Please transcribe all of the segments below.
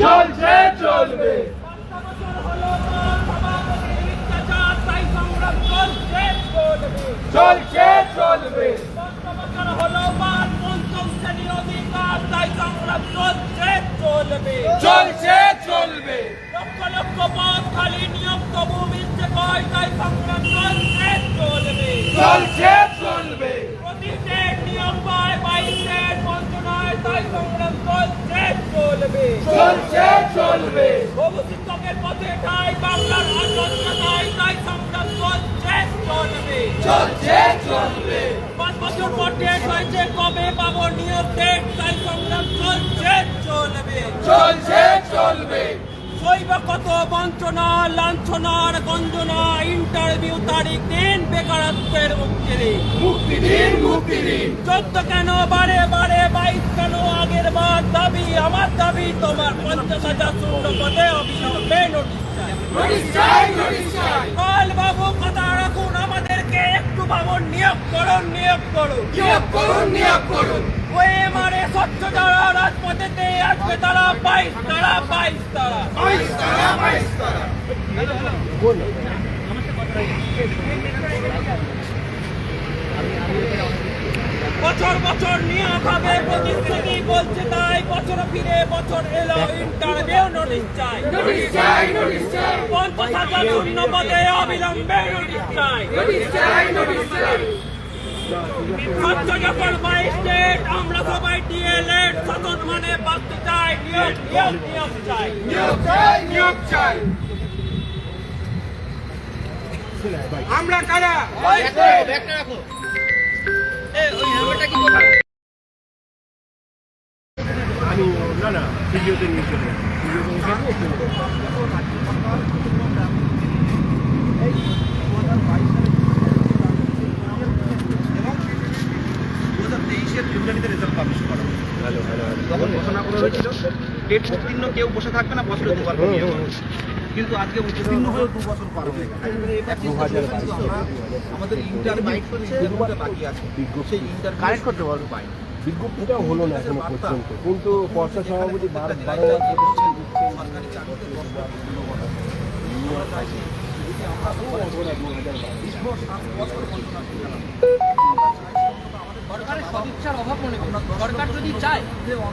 চলছে চলবে। চলছে চলবে। চলছে চলবে। লক্ষ লক্ষ পথ খালি নিয়োগ তবু মিলছে কয় তাই সংগ্রাম চলছে চলবে। চলছে চলবে প্রতিটি নিয়োগ পায় বাইশের বঞ্চনায় তাই সংগ্রাম চলছে চলবে চলছে চলবে। পথে তাই বাংলার অযোগ্যতায় তাই সংগ্রাম চলছে চলবে। চলছে চলবে। পাঁচ বছর পর ডেট হয়েছে কবে পাবো নিয়োগ ডেট তাই সংগ্রাম চলছে চলবে। চলছে চলবে। শৈব কত বঞ্চনা লাঞ্ছনার গঞ্জনা ইন্টারভিউ তারিখ দিন বেকারত্বের মুক্তি দিন। মুক্তি দিন মুক্তি দিন। চোদ্দ কেন বারে বারে বাইশ কেন আগের বার দাবি আমার দাবি তোমার পঞ্চাশ হাজার শূন্য পদে অবিলম্বে নোটিশ চাই। কাল বাবু কথা রাখুন আমাদেরকে একটু ভাবুন নিয়োগ করুন নিয়োগ করুন। নিয়োগ করুন নিয়োগ করুন। ওয়ে মারে স্বচ্ছ যারা রাজপথেতে আসবে তারা বাইশ তারা বাইশ তারা। বাইশ তারা বাইশ তারা। বছর বছর নিয়োগ হবে প্রতিশ্রুতি বলছে তাই বছর ফিরে বছর এলো ইন্টারভিউ নোটিশ চাই। পঞ্চাশ হাজার শূন্য পদে অবিলম্বে নোটিশ চাই। যখন বাইশ ডেট আমরা সবাই ডিএলএড শাসন মানে বাড়তে চাই নিয়োগ নিয়োগ নিয়োগ চাই নিয়োগ চাই নিয়োগ চাই আমরা কারা আমি না না ভিডিওতে নিয়ে চলে ভিডিওতে নিয়ে তেইশের ফেব্রুয়ারিতে রেজাল্ট পাবলিশ করা তখন ঘোষণা করা হয়েছিল ডেট উত্তীর্ণ কেউ বসে থাকবে না বছরে দুবার কিন্তু আজকে উত্তীর্ণ হয়েও দু বছর পার হয়ে গেছে আমাদের ইন্টারভিউ দুটো বাকি আছে সেই ইন্টারভিউ কারেক্ট করতে পারব পাই বিজ্ঞপ্তিটা হলো না এখনও পর্যন্ত কিন্তু পর্ষদ সভাপতি সরকারি চাকরিতে দশ। আমরা বছর সরকারের সদিচ্ছার অভাব মনে করি সরকার যদি চায়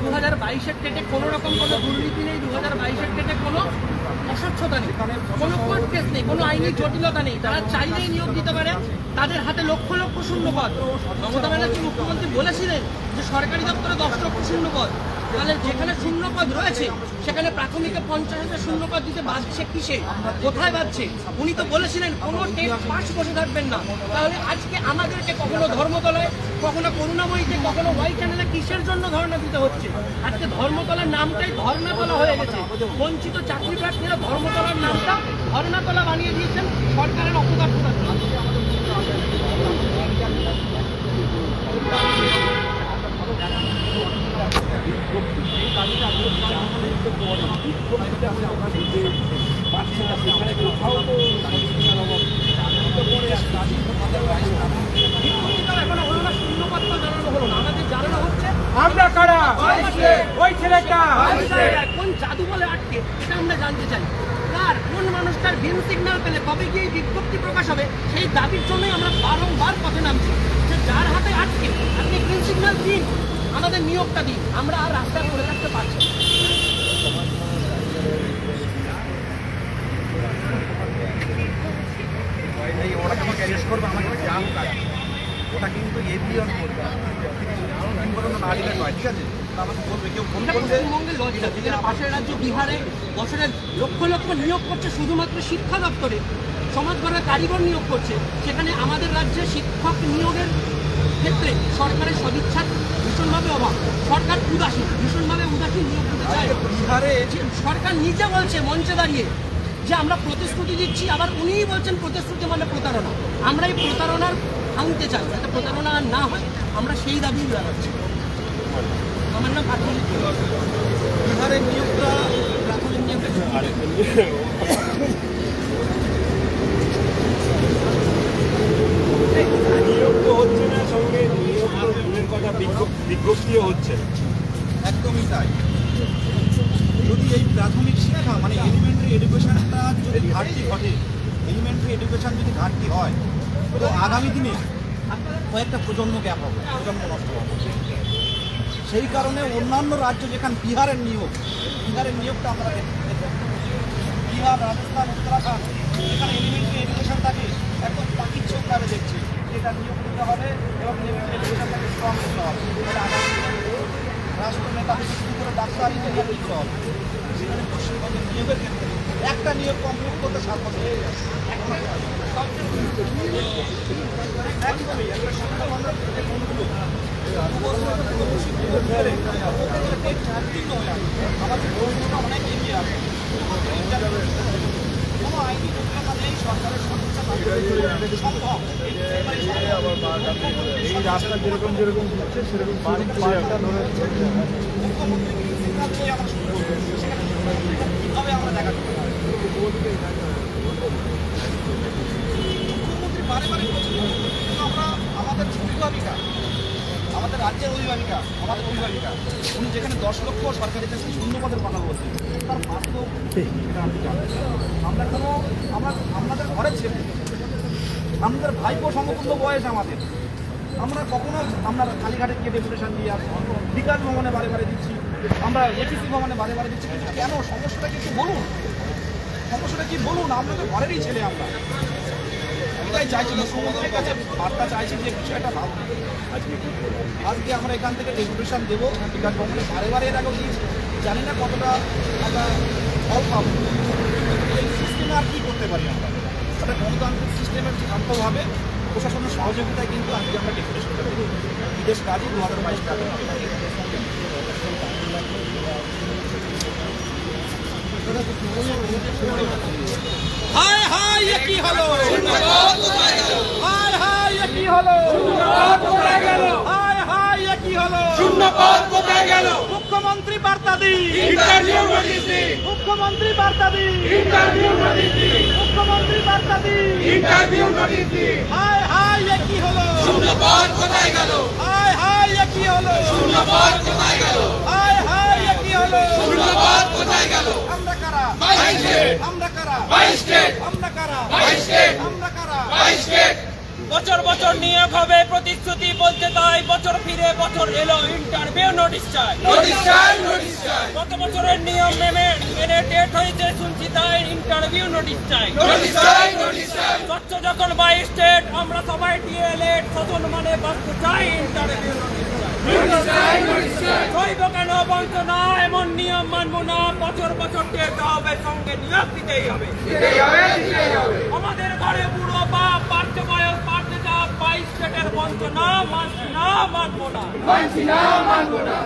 দু হাজার বাইশের ডেটে কোনো রকম কোনো দুর্নীতি নেই দু হাজার বাইশের ডেটে কোনো অস্বচ্ছতা নেই, কোনো কোর্ট কেস নেই, কোনো আইনি জটিলতা নেই। তারা চাইলেই নিয়োগ দিতে পারে, তাদের হাতে লক্ষ লক্ষ শূন্য পদ মমতা ব্যানার্জি মুখ্যমন্ত্রী বলেছিলেন যে সরকারি দপ্তরে দশ লক্ষ শূন্য পদ তাহলে যেখানে শূন্য পদ রয়েছে, সেখানে প্রাথমিকে পঞ্চাশ হাজার শূন্য পদ দিতে বাঁচছে কিসে? কোথায় বাঁচছে উনি তো বলেছিলেন, কোনো টেস্ট পাস বসে থাকবেন না। তাহলে আজকে আমাদেরকে কখনো ধর্মতলায়, কখনো করুণাময়ীতে কখনো ওয়াই চ্যানেলে কিসের জন্য ধর্ণা দিতে হচ্ছে? আজকে ধর্মতলার নামটাই ধর্ণাতলা হয়ে গেছে। বঞ্চিত চাকরি প্রার্থীরা ধর্মতলার নামটা ধর্ণাতলা বানিয়ে দিয়েছেন সরকারের অপদার্থতা এখনও হলো না শূন্যপত্র জানানো হলো না আমাদের জানানো হচ্ছে আমরা কারা? ওই ছেলেটা। কোন জাদু বলে আটকে? এটা আমরা জানতে চাই। কার? কোন মানুষটার গ্রিন সিগন্যাল পেলে? কবে গিয়ে বিজ্ঞপ্তি প্রকাশ হবে? সেই দাবির জন্যই আমরা বারংবার পথে নামছি। যে যার হাতে আটকে আপনি গ্রিন সিগন্যাল দিন। আমাদের নিয়োগটা দিন। আমরা আর রাস্তায় পড়ে থাকতে পারছি না। ওরা আমাকে অ্যারেস্ট করবে আমাকে জাল কাজ ওটা কিন্তু এভিয়ন করবে আমি বললাম না দিলে নয় ঠিক আছে? আমাকে বলবে কেউ ফোন করবে পশ্চিমবঙ্গের লজ্জা যেখানে পাশের রাজ্য বিহারে বছরে লক্ষ লক্ষ নিয়োগ করছে শুধুমাত্র শিক্ষা দপ্তরে। সমাজ গড়ার কারিগর নিয়োগ করছে। সেখানে আমাদের রাজ্যে শিক্ষক নিয়োগের ক্ষেত্রে সরকারের সদিচ্ছার ভীষণভাবে অভাব। সরকার উদাসীন ভীষণভাবে উদাসীন নিয়োগ দিতে চায়। বিহারে? সরকার নিজে বলছে মঞ্চে দাঁড়িয়ে যে আমরা প্রতিশ্রুতি দিচ্ছি আবার উনিই বলছেন প্রতিশ্রুতি মানে প্রতারণা। আমরা এই প্রতারণার ভাঙতে চাই যাতে প্রতারণা আর না হয়। আমরা সেই দাবি জানাচ্ছি আমার নাম পার্থিব বিহারে নিয়োগটা প্রাথমিক নিয়োগটা নিয়োগ। তো হচ্ছে না সঙ্গে নিয়োগ তো দূরের কথা বিজ্ঞপ- বিজ্ঞপ্তিও হচ্ছে না। একদমই তাই। যদি এই প্রাথমিক শিক্ষা মানে এলিমেন্টারি এডুকেশনটা যদি ঘাটতি ঘটে এলিমেন্টারি এডুকেশন যদি ঘাটতি হয় তো আগামী দিনে কয়েকটা প্রজন্ম গ্যাপ হবে প্রজন্ম নষ্ট হবে। সেই কারণে অন্যান্য রাজ্য যেখানে বিহারের নিয়োগ, বিহারের নিয়োগটা আমরা। বিহার, রাজস্থান, উত্তরাখণ্ড, যেখানে এলিমেন্টারি এডুকেশনটাকে একদম পাখির চোখভাবে দেখছে। যেটা নিয়োগ দিতে হবে এবং এডুকেশনটাকে স্ট্রং করতে হবে। রাষ্ট্রনেতা থেকে শুরু করে ডাক্তার ইঞ্জিনিয়ার দিতে হবে। সেখানে পশ্চিমবঙ্গের নিয়োগের ক্ষেত্রে একটা নিয়োগ কমপ্লিট করতে সাত হয়ে এখনও একদমই। একটা থেকে কোনগুলো আমাদের অনেক এগিয়ে আছে কোনো আইনি রাস্তা যেরকম যেরকম হচ্ছে সেরকম পার্কটা ধরে মুখ্যমন্ত্রী সেখানে কীভাবে আমরা দেখা করতে পারি মুখ্যমন্ত্রী বারে বারে বলছেন কিন্তু আমরা আমাদের যে অভিভাবিকা আমাদের রাজ্যের অভিভাবিকা আমাদের অভিভাবিকা উনি যেখানে দশ লক্ষ সরকারি চাকরি শূন্য পদের কথা বলছেন তার। আমরা কোনো, আমরা, আমাদের ঘরের ছেলে, আমাদের ভাইপো সমতুল্য বয়স আমাদের। আমরা কখনো, আমরা কালীঘাটে গিয়ে ডেপুটেশন দিয়ে আসি বিকাশ ভবনে বারে বারে দিচ্ছি, আমরা এটিসি ভবনে বারে বারে দিচ্ছি, কিন্তু কেন? সমস্যাটা কি একটু বলুন। সমস্যাটা কি বলুন? আমরা তো ঘরেরই ছেলে আমরা। এটাই চাইছি মুখ্যমন্ত্রীর কাছে বার্তা চাইছি যে বিষয়টা ভাব আজকে আমরা এখান থেকে ডেপুটেশন দেবো। বিকাশ ভবনে বারে বারে এর আগেও দিয়েছি। জানি না কতটা একটা ফল পাবো। এই সিস্টেমে আর কি করতে পারি আমরা? একটা গণতান্ত্রিক সিস্টেমের শান্তভাবে প্রশাসনের সহযোগিতায় কিন্তু আজকে আমরা ডেপুটেশনটা দেবো। বিদেশ কাজে দু হাজার বাইশ টাকা হায় হায় কি হলো? হায় হায় কি হলো কোথায় গেল হায় হায় এ কি হলো পদ কোথায় গেল? মুখ্যমন্ত্রী বার্তা দিন। ইন্টারভিউ নোটিশ দিন মুখ্যমন্ত্রী বার্তা দিন। ইন্টারভিউ নোটিশ দিন মুখ্যমন্ত্রী বার্তা দিন। ইন্টারভিউ নোটিশ দিন হায় হায় এ কি হলো? শূন্য পদ কোথায় গেল? হায় হায় এ কি হলো? শূন্য পদ কোথায় গেল? হায় হায় এ কি হলো? শূন্য পদ কোথায় গেল? আমরা কারা? বাইশ আমরা কারা? বাইশ আমরা কারা? বাইশ আমরা কারা? বাইশ বছর বছর নিয়োগ হবে প্রতিশ্রুতি বলতে তাই বছর ফিরে বছর এলো ইন্টারভিউ নোটিশ চাই। নোটিশ চাই নোটিশ চাই। গত বছরের নিয়ম মেনে মেনে ডেট হয়েছে শুনছি তাই ইন্টারভিউ নোটিশ চাই। নোটিশ চাই নোটিশ চাই। স্বচ্ছ যখন বাই স্টেট আমরা সবাই ডিএলএড শোষণ মানে বাঁচতে চাই ইন্টারভিউ কেন বঞ্চনা এমন নিয়ম মানবো না বছর বছর ডেট হবে সঙ্গে নিয়োগ দিতেই হবে। আমাদের ঘরে বুড়ো বাপ বয়স স্টেটের বঞ্চনা মানছি না মানবো না। মানছি না মানবো না।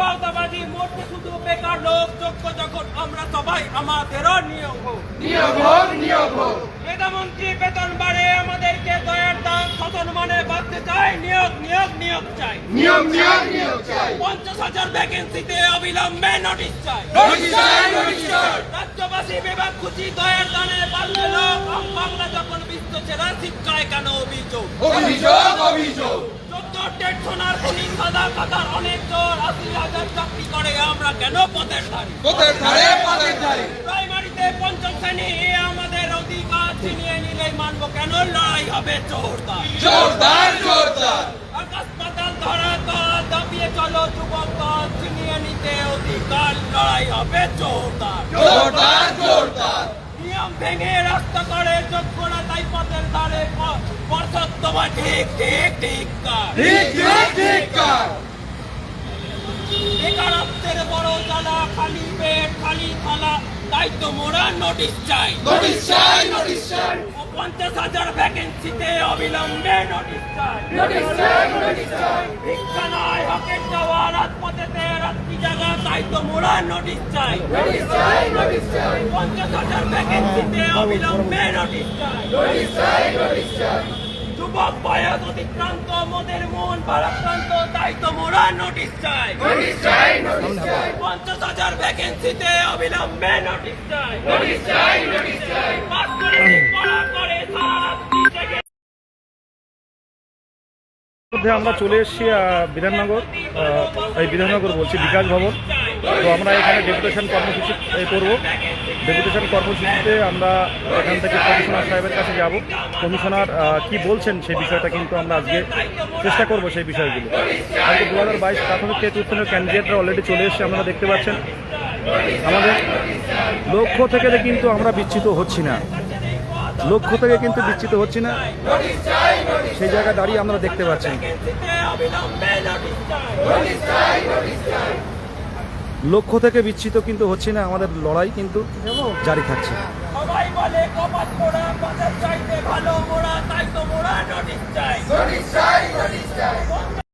বাউতাবাজি মরতে শুধু বেকার লোক যোগ্য যখন আমরা সবাই আমাদেরও নিয়োগ হোক। নিয়োগ হোক নিয়োগ হোক। মেধামন্ত্রী বেতন বাড়ে আমাদেরকে দয়ার দাম শোষণ মানে বাড়তে চাই নিয়োগ নিয়োগ নিয়োগ চাই। নিয়োগ নিয়োগ নিয়োগ চাই। পঞ্চাশ হাজার ভ্যাকেন্সিতে অবিলম্বে নোটিশ চাই। নোটিশ চাই নোটিশ চাই। রাজ্যবাসী বিভাগ খুশি দয়ার দানে বাড়তে লোক বাংলা যখন বিশ্ব শিক্ষায় কেন অভিযোগ? অভিযোগ অভিযোগ। চোদ্দ টেট সোনার খনি সাদা কাতার অনেক জোর আশি হাজার চাকরি করে আমরা কেন পথের ধারি? কোথের ধারে পথের ধারে। প্রাইমারিতে পঞ্চম শ্রেণি এ আমাদের অধিকার ছিনিয়ে নিলেই মানবো কেন লড়াই হবে জোরদার? জোরদার জোরদার। আকাশ পাতাল ধরা কাল দাপিয়ে চলো যুবক ছিনিয়ে নিতে অধিকার লড়াই হবে জোরদার জোরদার জোরদার নিয়ম ভেঙে রাস্তা করে যোগ্যরা তাই পথের ধারে পর্ষদ তোমার ঠিক ঠিক ঠিক ঠিক ঠিক ঠিক বেকারত্বের বড় জ্বালা খালি পেট খালি থালা। তাই তো মোরা নোটিশ চাই। নোটিশ চাই নোটিশ চাই। পঞ্চাশ হাজার ভ্যাকেন্সিতে অবিলম্বে নোটিশ চাই। নোটিশ চাই নোটিশ চাই। ভিক্ষা নয় হকের যাওয়া রাজপথেতে রাত্রি জাগা তাই তো মোরা নোটিশ চাই। নোটিশ চাই নোটিশ চাই। পঞ্চাশ হাজার ভ্যাকেন্সিতে অবিলম্বে নোটিশ চাই। নোটিশ চাই নোটিশ চাই। যুবক বয়স অতিক্রান্ত মোদের মন ভারাক্রান্ত তাই তো মোরা নোটিশ চাই। নোটিশ চাই নোটিশ চাই। পঞ্চাশ হাজার ভ্যাকেন্সিতে অবিলম্বে নোটিশ চাই। নোটিশ চাই নোটিশ চাই। পাস করে পড়া করে সারা রাত্রি জেগে মধ্যে আমরা চলে এসেছি আহ, বিধাননগর। আহ, এই বিধাননগর বলছি বিকাশ ভবন। তো আমরা এখানে ডেপুটেশন কর্মসূচি করব। ডেপুটেশন কর্মসূচিতে আমরা এখান থেকে কমিশনার সাহেবের কাছে যাব। কমিশনার কি বলছেন সেই বিষয়টা কিন্তু আমরা আজকে চেষ্টা করব সেই বিষয়গুলো। আজকে দু হাজার বাইশ প্রাথমিক টেট উত্তীর্ণ ক্যান্ডিডেটরা অলরেডি চলে এসেছে, আপনারা দেখতে পাচ্ছেন। আমাদের লক্ষ্য থেকে কিন্তু আমরা বিচ্ছিত হচ্ছি না। লক্ষ্য থেকে কিন্তু বিচ্ছিত হচ্ছি না। সেই জায়গায় দাঁড়িয়ে আমরা দেখতে পাচ্ছি। লক্ষ্য থেকে বিচ্ছিত কিন্তু হচ্ছে না আমাদের লড়াই কিন্তু জারি থাকছে। সবাই বলে কপাল মোড়া বাজার চাইতে ভালো মোড়া তাই তো মোড়া নোটিশ চাই। নোটিশ চাই নোটিশ চাই।